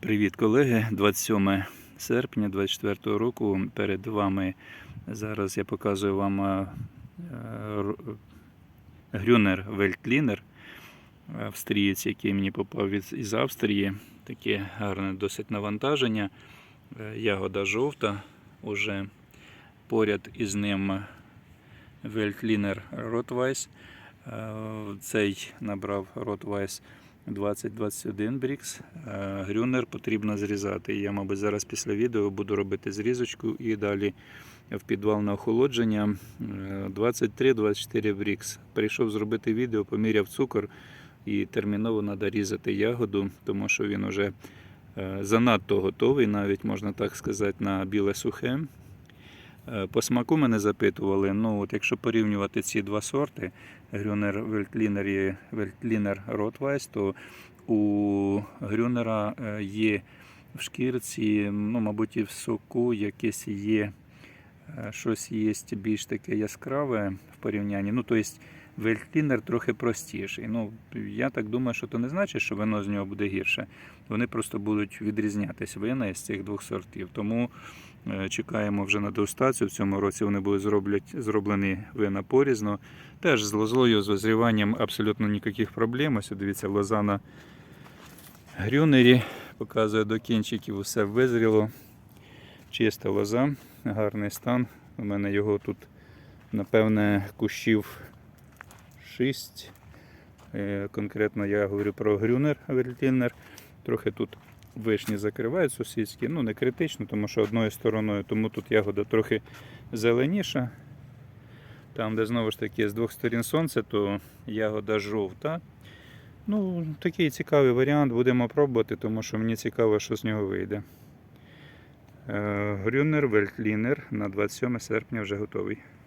Привіт, колеги! 27 серпня 2024 року. Перед вами зараз я показую вам е, Грюнер Вельтлінер, австрієць, який мені попав із Австрії. Таке гарне досить навантаження. Е, Ягода жовта. Уже поряд із ним Вельтлінер Ротвайс. Е, Цей набрав Ротвайс 20-21 брікс. Е, Грюнер потрібно зрізати. Я, мабуть, зараз після відео буду робити зрізочку і далі в підвал на охолодження. Е, 23-24 брікс. Прийшов зробити відео, поміряв цукор і терміново треба різати ягоду, тому що він вже е, занадто готовий, навіть можна так сказати, на біле сухе. Е, По смаку мене запитували. Ну, от якщо порівнювати ці два сорти, Грюнер Вельтлінер і Вельтлінер Ротвайс, то у Грюнера е, є в шкірці, ну, мабуть, і в соку якесь є е, щось є більш таке яскраве в порівнянні. Ну, тобто Вельтлінер трохи простіший. Ну, я так думаю, що то не значить, що вино з нього буде гірше. Вони просто будуть відрізнятися вина із цих двох сортів. Тому Е, Чекаємо вже на дегустацію. В цьому році вони будуть зроблять, зроблені вина порізно. Теж з лозою, з озріванням абсолютно ніяких проблем. Ось дивіться, лоза на грюнері. Показує до кінчиків, усе визріло. Чиста лоза, гарний стан. У мене його тут, напевне, кущів 6. Конкретно я говорю про грюнер Вельтінер. Трохи тут вишні закривають сусідські, ну не критично, тому що одною стороною, тому тут ягода трохи зеленіша. Там, де знову ж таки з двох сторін сонце, то ягода жовта. Ну, такий цікавий варіант, будемо пробувати, тому що мені цікаво, що з нього вийде. Е, Грюнер Вельтлінер на 27 серпня вже готовий.